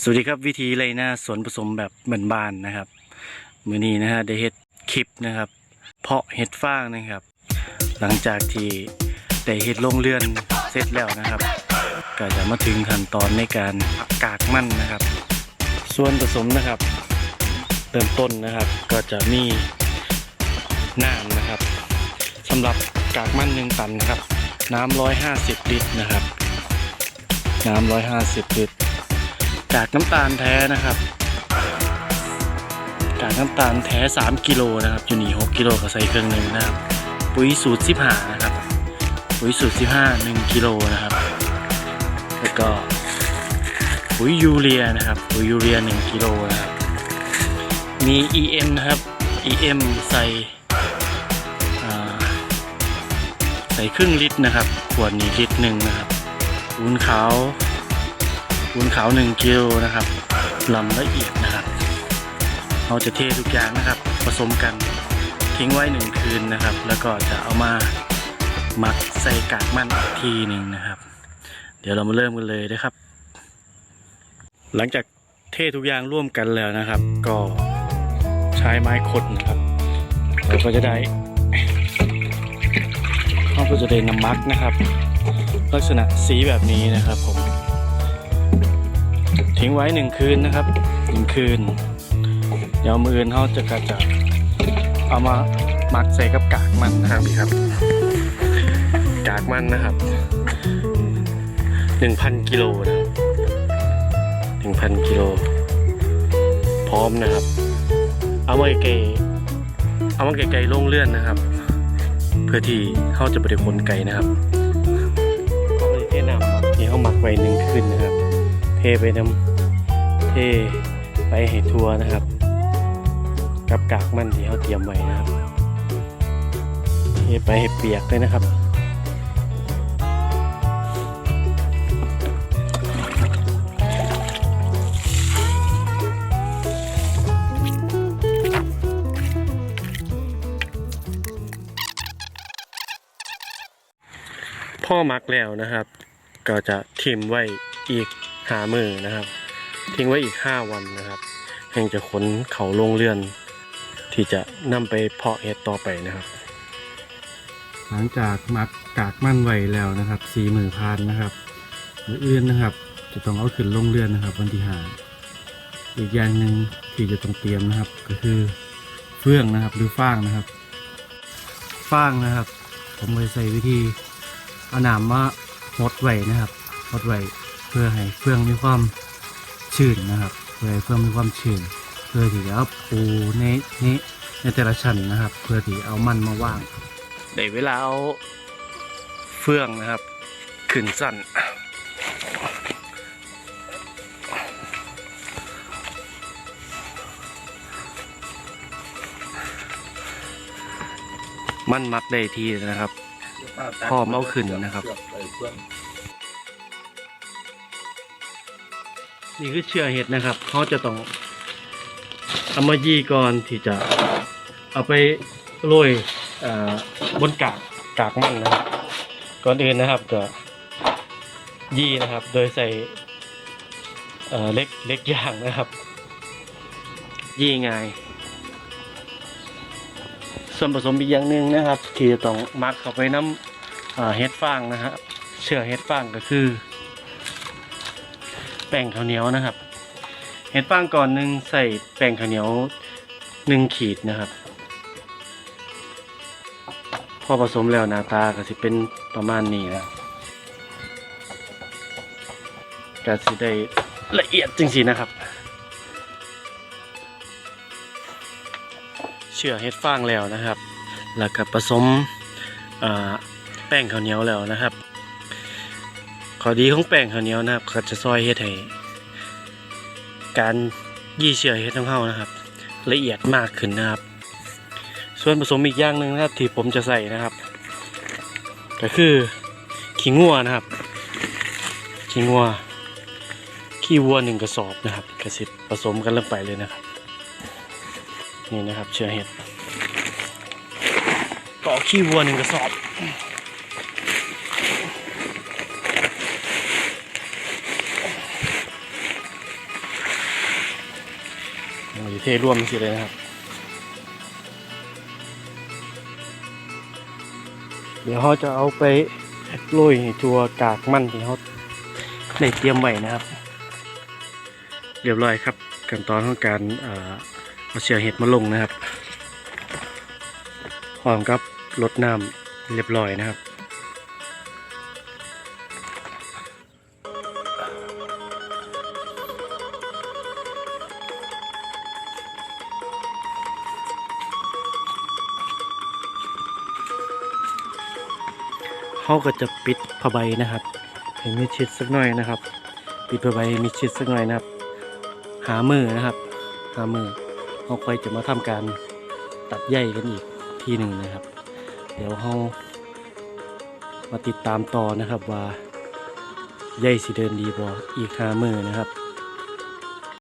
สวัสดีครับวิธีไรหน้าสวนผสมแบบเหมือนบ้านนะครับ มือนี้นะฮะได้เฮ็ดคลิปนะครับ เพาะเห็ดฟางนะครับ หลังจากที่ได้เฮ็ดลงเรือนเสร็จแล้วนะครับ ก็จะมาถึงขั้นตอนในการกากมันนะครับ ส่วนผสมนะครับเริ่มต้นนะครับก็จะมีน้ำนะครับสำหรับกากมันหนึ่งตันนะครับ น้ำร้อยห้าสิบลิตรนะครับ น้ำร้อยห้าสิบลิตร กากน้ำตาลแท้นะครับกากน้ำตาลแท้ 3 กิโลนะครับอยู่นี่6กิโลก็ใส่เครื่องหนึ่งนะครับ ปุ๋ยสูตร15นะครับ ปุ๋ยสูตร15 1กิโลนะครับ แล้วก็ปุ๋ยยูเรียนะครับ ปุ๋ยยูเรีย 1กิโลนะครับ มี EM นะครับ EM ใส่ใส่ครึ่งลิตรนะครับ ขวดนี้ลิตรหนึ่งนะครับวุ้นขาว ปูนขาว1กิโลนะครับลำละเอียดนะครับ เราจะเททุกอย่างนะครับ ผสมกันทิ้งไว้หนึ่งคืนนะครับ แล้วก็จะเอามามักใส่กากมันอีกทีหนึ่งนะครับ เดี๋ยวเรามาเริ่มกันเลยนะครับ หลังจากเททุกอย่างร่วมกันแล้วนะครับ ก็ใช้ไม้ขดนะครับเราก็จะได้เราก็จะได้น้ำมักนะครับ ลักษณะสีแบบนี้นะครับผม ทิ้งไว้หนึ่งคืนนะครับหนึ่งคืน เดี๋ยวมืออื่นเขาจะกระจะเอามาหมักใส่กับกากมันนะครับพี่ครับ กากมันนะครับหนึ่งพันกิโลนะครับหนึ่งพันกิโล พร้อมนะครับ เอามาไกลเอามาไกลๆลงเลื่อนนะครับ เพื่อที่เขาจะบริคนไกลนะครับเขาเลยเทน้ำที่เขาหมักไว้หนึ่งคืนนะครับ ไปน้ำเทไปให้ทัวนะครับ กับกากมันที่เขาเตรียมไว้นะครับเทไปให้เปียกเลยนะครับพ่อมักแล้วนะครับ ก็จะทิมไว้อีก หามือนะครับ ทิ้งไว้อีก 5 วันนะครับแห่งจะขนเขาลงเรือน ที่จะนำไปเพาะเห็ดต่อไปนะครับ หลังจากมัดกากมั่นไว้แล้วนะครับสีมือพานนะครับมืออื่นนะครับ จะต้องเอาขึ้นลงเรือนนะครับ วันที่หาอีกอย่างหนึ่งที่จะต้องเตรียมนะครับ ก็คือเฟื่องนะครับ หรือฟางนะครับฟางนะครับ ผมไปใส่วิธีเอาหนามมาหดไว้นะครับหดไว้ พื่อให้เฟื่องมีความชื้นนะครับ เพื่อให้เฟื่องมีความชื้น เพื่อที่จะเอาปูในในในแต่ละชั้นนะครับ เพื่อที่เอามันมาว่างได้เวลาเอาเฟื่องนะครับ ขึ้นสั้นมันมักได้ทีนะครับพร้อมเอาขึ้นนะครับ นี่คือเชื่อเห็ดนะครับเขาจะต้องเอามายีก่อนที่จะเอาไปโรยบนกากกากมันนะครับก่อนอื่นนะครับก็ยีนะครับ โดยใส่เเล็กเล็กอย่างนะครับ ยี่ง่ายส่วนผสมอีกอย่างหนึ่งนะครับ ที่จะต้องมักเข้าไปน้ำเห็ดฟางนะครับเชื่อเห็ดฟางก็คือ แป้งข้าวเหนียวนะครับ เห็ดฟางก่อนหนึ่งใส่แป้งข้าวเหนียวหนึ่งขีดนะครับ พอผสมแล้วหน้าตาก็สิเป็นประมาณนี้นะก็สิได้ละเอียดจริงๆนะครับ เชื่อเห็ดฟางแล้วนะครับ แล้วก็ผสมแป้งข้าวเหนียวแล้วนะครับ ข้อดีของแป้งข้าวเหนียวนะครับก็จะซอยเฮ็ดให้การยี่เชื่อเฮ็ดของเขานะครับ ละเอียดมากขึ้นนะครับ ส่วนผสมอีกอย่างหนึ่งนะครับที่ผมจะใส่นะครับ ก็คือขี้งัวนะครับขี้งัวขี้วัวหนึ่งกระสอบนะครับกระสิบผสมกันลงไปเลยนะครับ นี่นะครับเชื่อเห็ดต่อขี้วัวหนึ่งกระสอบ เราจะเทร่วมสิเลยนะครับ เดี๋ยวเขาจะเอาไปโรยตัวกากมันที่เขาได้เตรียมไว้นะครับ เรียบร้อยครับขั้นตอนของการเอ่อเอาเชือเห็ดมาลงนะครับพร้อมกับรดน้ำเรียบร้อยนะครับ เขาก็จะปิดผ้าใบนะครับให้มิดชิดสักหน่อยนะครับ ปิดผ้าใบมิดชิดสักหน่อยนะครับ หามือนะครับหามือเขาค่อยจะมาทำการตัดใยกันอีกทีหนึ่งนะครับ เดี๋ยวเขามาติดตามต่อนะครับว่าใยสีเดินดีบออีกหามือนะครับ